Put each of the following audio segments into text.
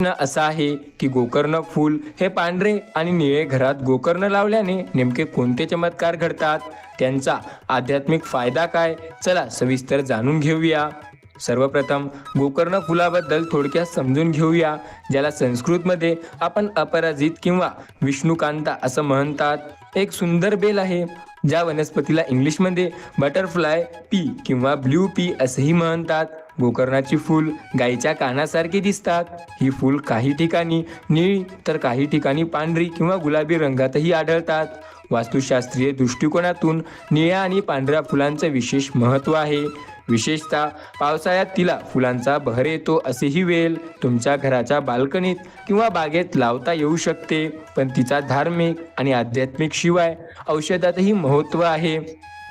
प्रश्न असा आहे की गोकर्ण फूल हे पांढरे आणि निळे घरात गोकर्ण लावल्याने नेमके कोणते चमत्कार घडतात? त्यांचा आध्यात्मिक फायदा काय? चला सविस्तर जाणून घेऊया. सर्वप्रथम गोकर्ण फुलाबद्दल थोडक्यात समजून घेऊया ज्याला संस्कृतमध्ये आपण अपराजित किंवा विष्णुकांता असं म्हणतात. एक सुंदर बेल आहे ज्या वनस्पतीला इंग्लिशमध्ये बटरफ्लाय पी किंवा ब्ल्यू पी असेही म्हणतात. गोकर्णाची फूल गायीच्या कानासारखी दिसतात. ही फूल काही ठिकाणी निळी तर काही ठिकाणी पांढरी किंवा गुलाबी रंगातही आढळतात. वास्तुशास्त्रीय दृष्टिकोनातून निळ्या आणि पांढऱ्या फुलांचं विशेष महत्त्व आहे. विशेषतः पावसाळ्यात तिला फुलांचा बहर येतो असेही वेल. तुमच्या घराच्या बाल्कनीत किंवा बागेत लावता येऊ शकते पण तिचा धार्मिक आणि आध्यात्मिक शिवाय औषधातही महत्त्व आहे.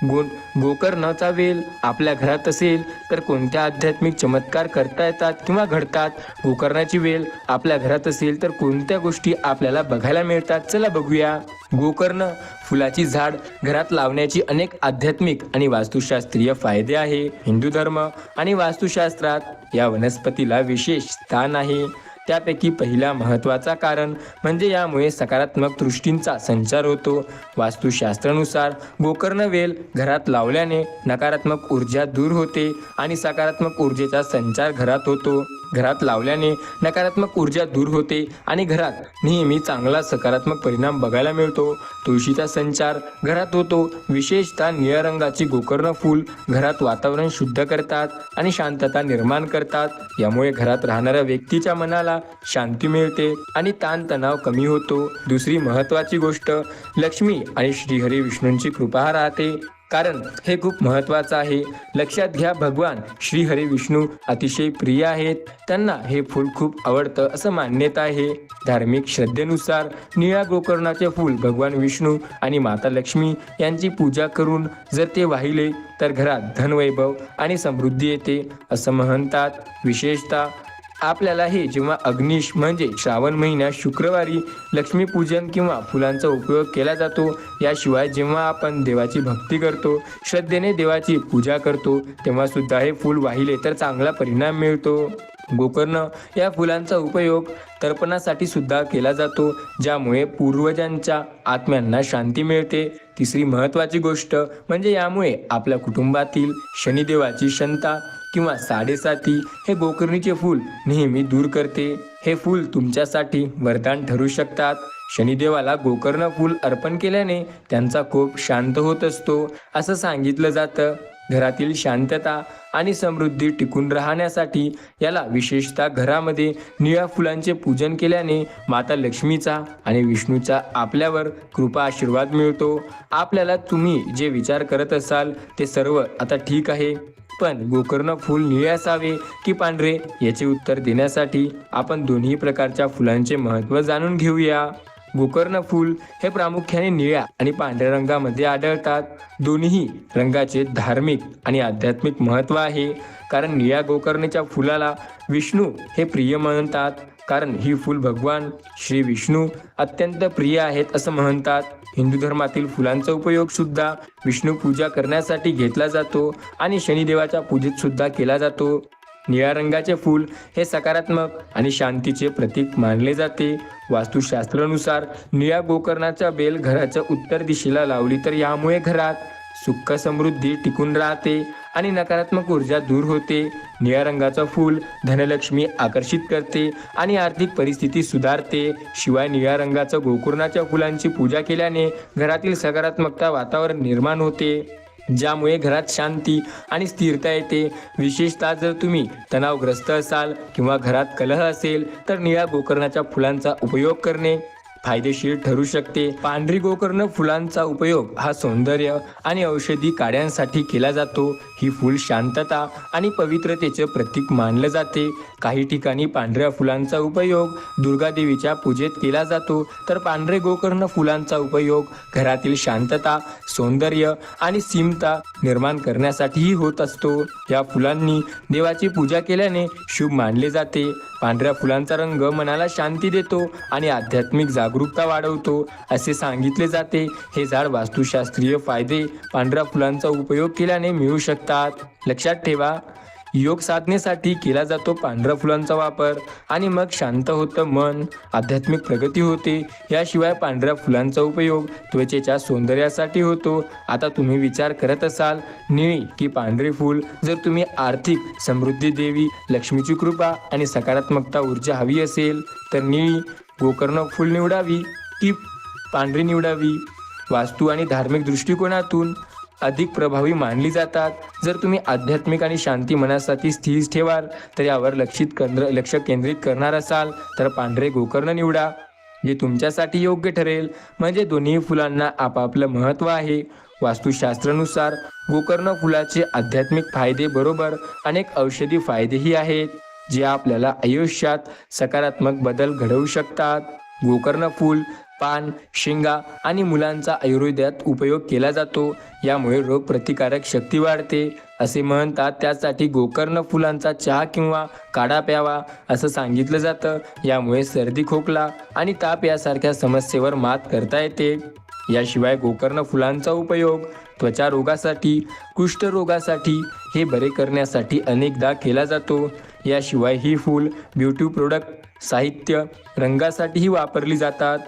गो गोकर्णाचा वेल आपल्या घरात असेल तर कोणत्या आध्यात्मिक चमत्कार करता येतात किंवा घडतात? गोकर्णाची वेल आपल्या घरात असेल तर कोणत्या गोष्टी आपल्याला बघायला मिळतात? चला बघूया. गोकर्ण फुलाची झाड घरात लावण्याची अनेक आध्यात्मिक आणि वास्तुशास्त्रीय फायदे आहे. हिंदू धर्म आणि वास्तुशास्त्रात या वनस्पतीला विशेष स्थान आहे. त्यापैकी पहिला महत्त्वाचा कारण म्हणजे यामुळे सकारात्मक दृष्टींचा संचार होतो. वास्तुशास्त्रानुसार गोकर्ण वेल घरात लावल्याने नकारात्मक ऊर्जा दूर होते आणि सकारात्मक ऊर्जेचा संचार घरात होतो. घरात लावल्याने नकारात्मक ऊर्जा दूर होते आणि घरात नेहमी चांगला सकारात्मक परिणाम बघायला मिळतो. तुळशीचा संचार घरात होतो. विशेषतः निळ्या रंगाची गोकर्ण फूल घरात वातावरण शुद्ध करतात आणि शांतता निर्माण करतात. यामुळे घरात राहणाऱ्या व्यक्तीच्या मनाला शांती मिळते आणि ताणतणाव कमी होतो. दुसरी महत्वाची गोष्ट लक्ष्मी आणि श्रीहरी विष्णूंची कृपा राहते. कारण हे खूप महत्वाचं आहे. लक्षात घ्या भगवान श्री हरी विष्णू अतिशय प्रिय आहेत. त्यांना हे फूल खूप आवडतं असं मान्यता आहे. धार्मिक श्रद्धेनुसार निळ्या गोकर्णाचे फूल भगवान विष्णू आणि माता लक्ष्मी यांची पूजा करून जर ते वाहिले तर घरात धनवैभव आणि समृद्धी येते असं म्हणतात. विशेषतः आपल्याला हे जेव्हा अग्निश म्हणजे श्रावण महिन्यात शुक्रवारी लक्ष्मीपूजन किंवा फुलांचा उपयोग केला जातो याशिवाय जेव्हा आपण देवाची भक्ती करतो श्रद्धेने देवाची पूजा करतो तेव्हा सुद्धा हे फूल वाहिले तर चांगला परिणाम मिळतो. गोकर्ण या फुलांचा उपयोग तर्पणासाठी सुद्धा केला जातो ज्यामुळे पूर्वजांच्या आत्म्यांना शांती मिळते. तिसरी महत्त्वाची गोष्ट म्हणजे यामुळे आपल्या कुटुंबातील शनिदेवाची शंता किंवा साडेसाती हे गोकर्णीचे फूल नेहमी दूर करते. हे फूल तुमच्यासाठी वरदान ठरू शकतात. शनिदेवाला गोकर्ण फूल अर्पण केल्याने त्यांचा कोप शांत होत असतो. असं सांगितलं जातं. घरातील शांतता आणि समृद्धी टिकून राहण्यासाठी याला विशेषतः घरामध्ये निळ्या फुलांचे पूजन केल्याने माता लक्ष्मीचा आणि विष्णूचा आपल्यावर कृपा आशीर्वाद मिळतो. आपल्याला तुम्ही जे विचार करत असाल ते सर्व आता ठीक आहे. पण गोकर्ण फूल निळे असावे की पांढरे याचे उत्तर देण्यासाठी आपण दोन्ही प्रकारच्या फुलांचे महत्त्व जाणून घेऊया. गोकर्ण फूल हे प्रामुख्याने निळ्या आणि पांढऱ्या रंगामध्ये आढळतात. दोन्ही रंगाचे धार्मिक आणि आध्यात्मिक महत्त्व आहे कारण निळ्या गोकर्णेच्या फुलाला विष्णू हे प्रिय म्हणतात. कारण ही फूल भगवान श्री विष्णू अत्यंत प्रिय आहेत असं म्हणतात. हिंदू धर्मातील फुलांचा उपयोग सुद्धा विष्णू पूजा करण्यासाठी घेतला जातो आणि शनिदेवाच्या पूजेत सुद्धा केला जातो. निळ्या रंगाचे फूल हे सकारात्मक आणि शांतीचे प्रतीक मानले जाते. वास्तुशास्त्रानुसार निळ्या गोकर्णाचा बेल घराच्या उत्तर दिशेला लावली तर यामुळे घरात सुख समृद्धी टिकून राहते. आणि नकारात्मक ऊर्जा दूर होते. निळ्या रंगाचं फूल धनलक्ष्मी आकर्षित करते आणि आर्थिक परिस्थिती सुधारते. शिवाय निळ्या रंगाचं गोकर्णाच्या फुलांची पूजा केल्याने घरातील सकारात्मकता वातावरण निर्माण होते. ज्यामुळे घरात शांती आणि स्थिरता येते. विशेषतः जर तुम्ही तणावग्रस्त असाल किंवा घरात कलह असेल तर निळ्या गोकर्णाच्या फुलांचा उपयोग करणे फायदेशीर ठरू शकते. पांढरी गोकर्ण फुलांचा उपयोग हा सौंदर्य आणि औषधी काड्यांसाठी केला जातो. ही फूल शांतता आणि पवित्रतेचे प्रतीक मानलं जाते. काही ठिकाणी पांढऱ्या फुलांचा उपयोग दुर्गादेवीच्या पूजेत केला जातो. तर पांढरे गोकर्ण फुलांचा उपयोग घरातील शांतता सौंदर्य आणि सीमता निर्माण करण्यासाठीही होत असतो. या फुलांनी देवाची पूजा केल्याने शुभ मानले जाते. पांढऱ्या फुलांचा रंग मनाला शांती देतो आणि आध्यात्मिक जागरूकता वाढवतो असे सांगितले जाते. हे झाड वास्तुशास्त्रीय फायदे पांढऱ्या फुलांचा उपयोग केल्याने मिळू शकते. असतात लक्षात ठेवा योग साधनेसाठी केला जातो पांढऱ्या फुलांचा वापर. आणि मग शांत होतं मन आध्यात्मिक प्रगती होते. याशिवाय पांढऱ्या फुलांचा उपयोग त्वचेच्या सौंदर्यासाठी होतो. आता तुम्ही विचार करत असाल निळी की पांढरे फूल जर तुम्ही आर्थिक समृद्धी देवी लक्ष्मीची कृपा आणि सकारात्मकता ऊर्जा हवी असेल तर निळी गोकर्ण फूल निवडावी की पांढरी निवडावी. वास्तू आणि धार्मिक दृष्टिकोनातून अधिक प्रभावी मानली जातात. जर तुम्ही आध्यात्मिक आणि शांती मनासाठी स्थिर ठेवाल तर यावर लक्षित केंद्र लक्ष केंद्रित करणार असाल तर पांढरे गोकर्ण निवडा जे तुमच्यासाठी योग्य ठरेल. म्हणजे दोन्ही फुलांना आपापलं महत्त्व आहे. वास्तुशास्त्रानुसार गोकर्ण फुलाचे आध्यात्मिक फायदे बरोबर अनेक औषधी फायदेही आहेत जे आपल्याला आयुष्यात सकारात्मक बदल घडवू शकतात. गोकर्ण फूल पान शेंगा आणि मुलांचा आयुर्वेदात उपयोग केला जातो. यामुळे रोगप्रतिकारक शक्ती वाढते. असे म्हणतात त्यासाठी गोकर्ण फुलांचा चहा किंवा काढा प्यावा असं सांगितलं जातं. यामुळे सर्दी खोकला आणि ताप यासारख्या समस्येवर मात करता येते. याशिवाय गोकर्ण फुलांचा उपयोग त्वचा रोगासाठी कुष्ठरोगासाठी हे बरे करण्यासाठी अनेकदा केला जातो. याशिवाय ही फूल ब्युटी प्रोडक्ट साहित्य रंगासाठीही वापरली जातात.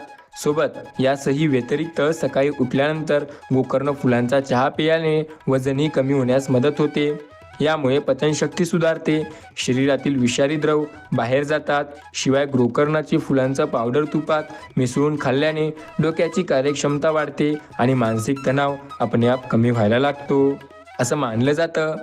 सोबत यासही व्यतिरिक्त सकाळी उठल्यानंतर गोकर्ण फुलांचा चहा पियाने वजनही कमी होण्यास मदत होते. यामुळे पचनशक्ती सुधारते शरीरातील विषारी द्रव बाहेर जातात शिवाय गोकर्णाची फुलांचा पावडर तुपात मिसळून खाल्ल्याने डोक्याची कार्यक्षमता वाढते आणि मानसिक तणाव आपणआप कमी व्हायला लागतो. असं मानलं जातं.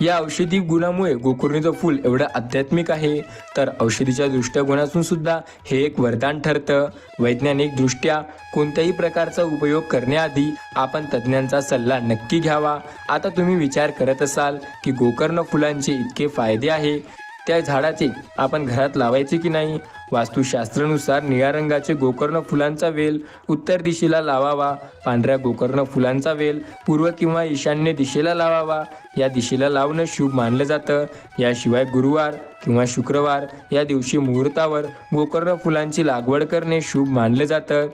या औषधी गुणामुळे गोकुर्णीचं फूल एवढं आध्यात्मिक आहे तर औषधीच्या दृष्टिकोनातून सुद्धा हे एक वरदान ठरतं. वैज्ञानिक दृष्ट्या कोणत्याही प्रकारचा उपयोग करण्याआधी आपण तज्ज्ञांचा सल्ला नक्की घ्यावा. आता तुम्ही विचार करत असाल की गोकर्ण फुलांचे इतके फायदे आहे त्या झाडाचे आपण घरात लावायचे की नाही? वास्तुशास्त्रानुसार निळ्या रंगाचे गोकर्ण फुलांचा वेल उत्तर दिशेला लावावा पांढऱ्या गोकर्ण फुलांचा वेल पूर्व किंवा ईशान्य दिशेला लावावा. या दिशेला लावणं शुभ मानलं जातं. याशिवाय गुरुवार किंवा शुक्रवार या दिवशी मुहूर्तावर गोकर्ण फुलांची लागवड करणे शुभ मानलं जातं.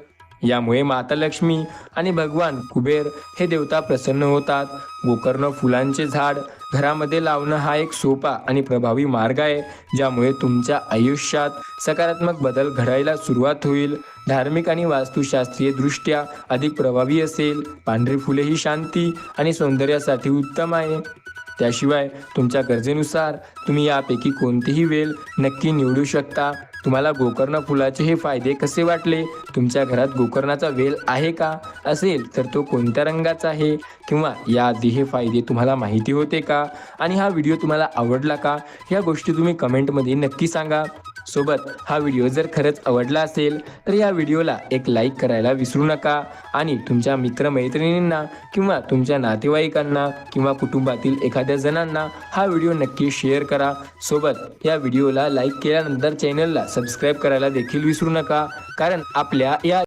यामुळे माता लक्ष्मी आणि भगवान कुबेर हे देवता प्रसन्न होतात. गोकर्ण फुलांचे झाड घरामध्ये लावणं हा एक सोपा आणि प्रभावी मार्ग आहे ज्यामुळे तुमच्या आयुष्यात सकारात्मक बदल घडायला सुरुवात होईल. धार्मिक आणि वास्तुशास्त्रीय दृष्ट्या अधिक प्रभावी असेल. पांढरी फुले ही शांती आणि सौंदर्यासाठी उत्तम आहे. त्याशिवाय तुमच्या गरजेनुसार तुम्ही यापैकी कोणतीही वेल नक्की निवडू शकता. तुम्हाला गोकर्ण फुलाचे हे फायदे कसे वाटले? तुमच्या घरात गोकर्णाचा वेल आहे का? असेल तर तो कोणत्या रंगाचा आहे? किंवा याआधी हे फायदे तुम्हाला माहिती होते का? आणि हा व्हिडिओ तुम्हाला आवडला का? ह्या गोष्टी तुम्ही कमेंटमध्ये नक्की सांगा. सोबत हा व्हिडिओ जर खरंच आवडला असेल तर या व्हिडिओला एक लाईक करायला विसरू नका. आणि तुमच्या मित्रमैत्रिणींना किंवा तुमच्या नातेवाईकांना किंवा कुटुंबातील एखाद्या जणांना हा व्हिडिओ नक्की शेअर करा. सोबत या व्हिडिओला लाईक केल्यानंतर चॅनलला सबस्क्राईब करायला देखील विसरू नका. कारण आपल्या या